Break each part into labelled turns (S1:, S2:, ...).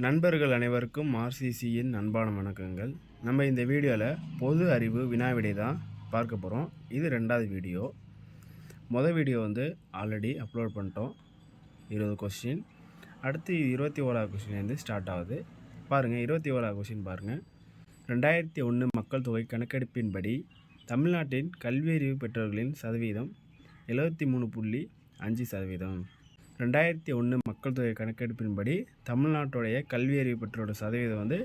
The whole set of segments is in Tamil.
S1: நண்பர்கள் அனைவருக்கும் ஆர்சிசியின் அன்பான வணக்கங்கள். நம்ம இந்த வீடியோவில் பொது அறிவு வினா விடை தான் பார்க்க போகிறோம் இது ரெண்டாவது வீடியோ. மொதல் வீடியோ வந்து ஆல்ரெடி அப்லோட் பண்ணிட்டோம். இருபது கொஸ்டின் அடுத்து இருபத்தி ஓராவது கொஸ்டின் வந்து ஸ்டார்ட் ஆகுது. பாருங்கள் இருபத்தி ஓராவது கொஸ்டின் பாருங்கள் ரெண்டாயிரத்தி ஒன்று மக்கள் தொகை கணக்கெடுப்பின்படி தமிழ்நாட்டின் கல்வியறிவு பெற்றவர்களின் சதவீதம் எழுபத்தி மூணு புள்ளி அஞ்சு சதவீதம். ரெண்டாயிரத்தி ஒன்று மக்கள் தொகை கணக்கெடுப்பின்படி தமிழ்நாட்டுடைய கல்வியறிவு பெற்றோட சதவீதம் வந்து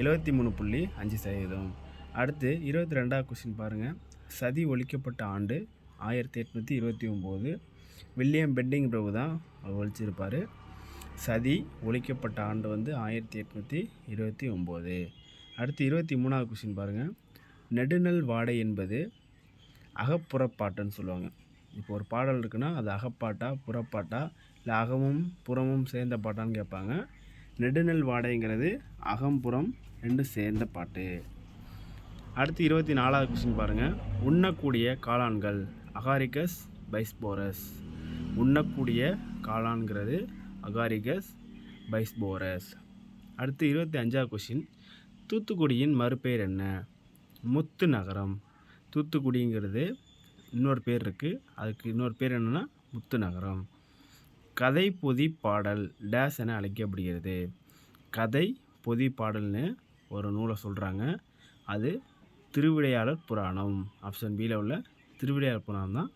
S1: எழுபத்தி மூணு புள்ளி அஞ்சு சதவீதம். அடுத்து இருபத்தி ரெண்டாவது கொஸ்டின் பாருங்கள் சதி ஒழிக்கப்பட்ட ஆண்டு ஆயிரத்தி எட்நூற்றி இருபத்தி ஒம்பது. வில்லியம் பெட்டிங் பிரபு தான் அவர் ஒழிச்சிருப்பார். சதி ஒழிக்கப்பட்ட ஆண்டு வந்து ஆயிரத்தி எட்நூற்றி இருபத்தி ஒம்பது. அடுத்து இருபத்தி மூணாவது கொஸ்டின் பாருங்கள் நெடுநல் வாடை என்பது அகப்புறப்பாட்டுன்னு சொல்லுவாங்க. இப்போ ஒரு பாடல் இருக்குன்னா அது அகப்பாட்டா புறப்பாட்டா இல்லை அகமும் புறமும் சேர்ந்த பாட்டான்னு கேட்பாங்க. நெடுநெல் வாடைங்கிறது அகம்புறம் ரெண்டு சேர்ந்த பாட்டு. அடுத்து இருபத்தி நாலாவது கொஸ்டின் பாருங்கள் உண்ணக்கூடிய காளான்கள் அகாரிகஸ் பைஸ்போரஸ். உண்ணக்கூடிய காளான்கிறது அகாரிகஸ் பைஸ்போரஸ். அடுத்து இருபத்தி அஞ்சாவது கொஸ்டின் தூத்துக்குடியின் மறுபெயர் என்ன? முத்து நகரம். தூத்துக்குடிங்கிறது இன்னொரு பேர் இருக்குது அதுக்கு இன்னொரு பேர் என்னென்னா முத்து நகரம். கதை பொதி பாடல் டேஸ் என அழைக்கப்படுகிறது. கதை பொதி பாடல்னு ஒரு நூலை சொல்கிறாங்க அது திருவிடையாளர் புராணம். ஆப்ஷன் பியில் உள்ள திருவிடையாளர் புராணம் தான்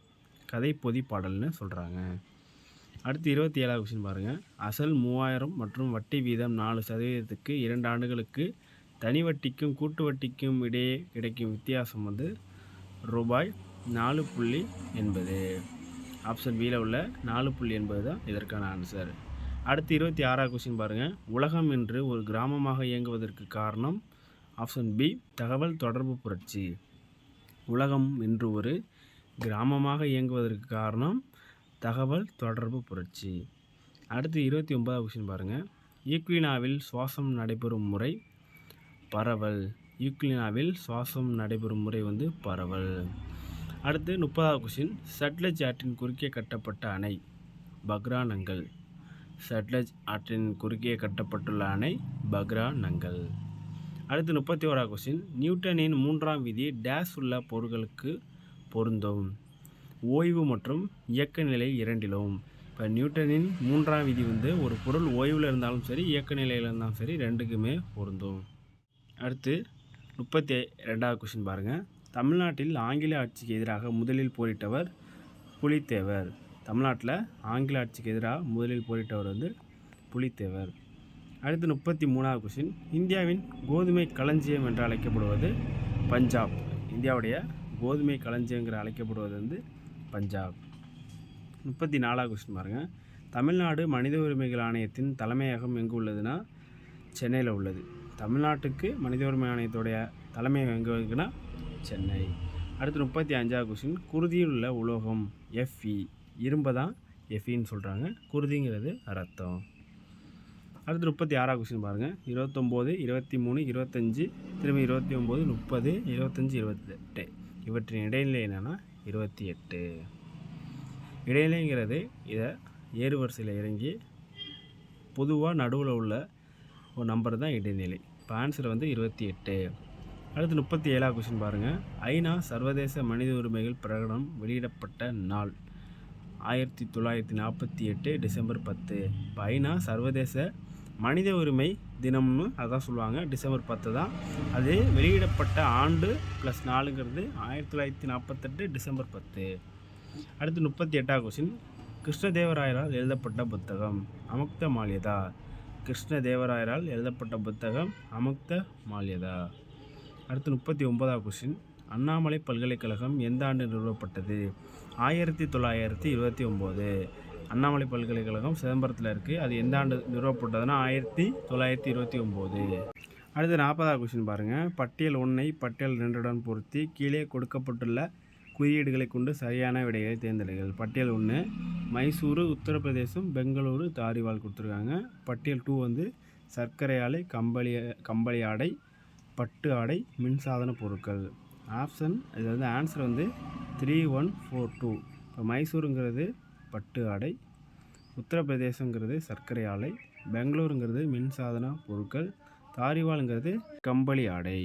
S1: கதை பொதி பாடல்னு சொல்கிறாங்க அடுத்து இருபத்தி ஏழாவது கொஸ்டின் பாருங்கள் அசல் மூவாயிரம் மற்றும் வட்டி வீதம் நாலு சதவீதத்துக்கு இரண்டு ஆண்டுகளுக்கு தனி வட்டிக்கும் கூட்டு வட்டிக்கும் இடையே கிடைக்கும் வித்தியாசம் வந்து ரூபாய் நாலு புள்ளி எண்பது. ஆப்ஷன் பியில் உள்ள நாலு புள்ளி எண்பது தான் இதற்கான ஆன்சர் அடுத்து இருபத்தி ஆறாவது கொஸ்டின் பாருங்கள் உலகம் என்று ஒரு கிராமமாக இயங்குவதற்கு காரணம் ஆப்ஷன் பி தகவல் தொடர்பு புரட்சி. உலகம் என்று ஒரு கிராமமாக இயங்குவதற்கு காரணம் தகவல் தொடர்பு புரட்சி. அடுத்து இருபத்தி ஒன்பதாவது கொஸ்டின் பாருங்கள் ஈக்வினாவில் சுவாசம் நடைபெறும் முறை பரவல். யூக்ளினாவில் சுவாசம் நடைபெறும் முறை வந்து பரவல். அடுத்து முப்பதாவது கொஸ்டின் சட்லஜ் ஆற்றின் குறுக்கே கட்டப்பட்ட அணை பக்ரா நங்கல் சட்லஜ் ஆற்றின் குறுக்கே கட்டப்பட்டுள்ள அணை பக்ரா நங்கல் அடுத்து முப்பத்தி ஓராவது கொஸ்டின் நியூட்டனின் மூன்றாம் விதி டேஸ் உள்ள பொருட்களுக்கு பொருந்தும். ஓய்வு மற்றும் இயக்க நிலை இரண்டிலும். இப்போ நியூட்டனின் மூன்றாம் விதி வந்து ஒரு பொருள் ஓய்வில் இருந்தாலும் சரி இயக்க நிலையில் இருந்தாலும் சரி ரெண்டுக்குமே பொருந்தும். அடுத்து முப்பத்தி ரெண்டாவது கொஸ்டின் பாருங்கள் தமிழ்நாட்டில் ஆங்கில ஆட்சிக்கு எதிராக முதலில் போரிட்டவர் புலித்தேவர். தமிழ்நாட்டில் ஆங்கில ஆட்சிக்கு எதிராக முதலில் போரிட்டவர் வந்து புலித்தேவர். அடுத்து முப்பத்தி மூணாவது கொஸ்டின் இந்தியாவின் கோதுமை களஞ்சியம் என்று அழைக்கப்படுவது பஞ்சாப். இந்தியாவுடைய கோதுமை களஞ்சியங்கிற அழைக்கப்படுவது வந்து பஞ்சாப். முப்பத்தி நாலாவது கொஸ்டின் பாருங்கள் தமிழ்நாடு மனித உரிமைகள் ஆணையத்தின் தலைமையகம் எங்கு உள்ளதுன்னா சென்னையில் உள்ளது. தமிழ்நாட்டுக்கு மனித உரிமை ஆணையத்துடைய தலைமையகம் எங்கே இருக்குன்னா சென்னை. அடுத்து முப்பத்தி அஞ்சாவது கொஸ்டின் குருதியில் உள்ள உலோகம் எஃப்இ இரும்பை தான் எஃப்இன்னு சொல்கிறாங்க குருதிங்கிறது ரத்தம். அடுத்து முப்பத்தி ஆறாவது கொஸ்டின் பாருங்கள் இருபத்தொம்போது இருபத்தி மூணு இருபத்தஞ்சி திரும்ப இருபத்தி ஒம்பது முப்பது இருபத்தஞ்சி இருபத்தெட்டு. இவற்றின் இடைநிலை என்னென்னா இருபத்தி எட்டு இடைநிலைங்கிறது இதை ஏறு வரிசையில் இறங்கி பொதுவாக நடுவில் உள்ள ஒரு நம்பர் தான் இடைநிலை. இப்போ ஆன்சர் வந்து இருபத்தி எட்டு அடுத்து முப்பத்தி ஏழாவது கொஸ்டின் பாருங்கள் ஐநா சர்வதேச மனித உரிமைகள் பிரகடனம் வெளியிடப்பட்ட நாள். ஆயிரத்தி தொள்ளாயிரத்தி நாற்பத்தி எட்டு டிசம்பர் பத்து. இப்போ ஐநா சர்வதேச மனித உரிமை தினம்னு அதான் சொல்லுவாங்க. டிசம்பர் பத்து தான். அது வெளியிடப்பட்ட ஆண்டு ப்ளஸ் நாலுங்கிறது ஆயிரத்தி தொள்ளாயிரத்தி நாற்பத்தெட்டு டிசம்பர் பத்து. அடுத்து முப்பத்தி எட்டாவது கொஸ்டின் கிருஷ்ணதேவராயரால் எழுதப்பட்ட புத்தகம் அமுக்த மால்யதா? கிருஷ்ணதேவராயரால் எழுதப்பட்ட புத்தகம் அமுக்த மால்யதா? அடுத்து முப்பத்தி ஒன்பதாவது கொஸ்டின் அண்ணாமலை பல்கலைக்கழகம் எந்த ஆண்டு நிறுவப்பட்டது? ஆயிரத்தி தொள்ளாயிரத்தி இருபத்தி ஒம்பது அண்ணாமலை பல்கலைக்கழகம் சிதம்பரத்தில் இருக்குது அது எந்த ஆண்டு நிறுவப்பட்டதுன்னா ஆயிரத்தி தொள்ளாயிரத்தி இருபத்தி ஒம்பது அடுத்து நாற்பதாவது கொஸ்டின் பாருங்கள் பட்டியல் ஒன்றை பட்டியல் ரெண்டுடன் பொருத்தி கீழே கொடுக்கப்பட்டுள்ள குறியீடுகளை கொண்டு சரியான விடைகளை தேர்ந்தெடுங்கள். பட்டியல் ஒன்று மைசூரு உத்தரப்பிரதேசம் பெங்களூரு தாரிவால் கொடுத்துருக்காங்க. பட்டியல் டூ வந்து சர்க்கரை ஆலை கம்பளி கம்பளி ஆடை பட்டு ஆடை மின்சாதன பொருட்கள். ஆப்ஷன் இது வந்து ஆன்சர் வந்து த்ரீ ஒன் ஃபோர் டூ இப்போ மைசூருங்கிறது பட்டு ஆடை உத்தரப்பிரதேசங்கிறது சர்க்கரை ஆலை பெங்களூருங்கிறது மின்சாதன பொருட்கள் தாரிவாலுங்கிறது கம்பளி ஆடை.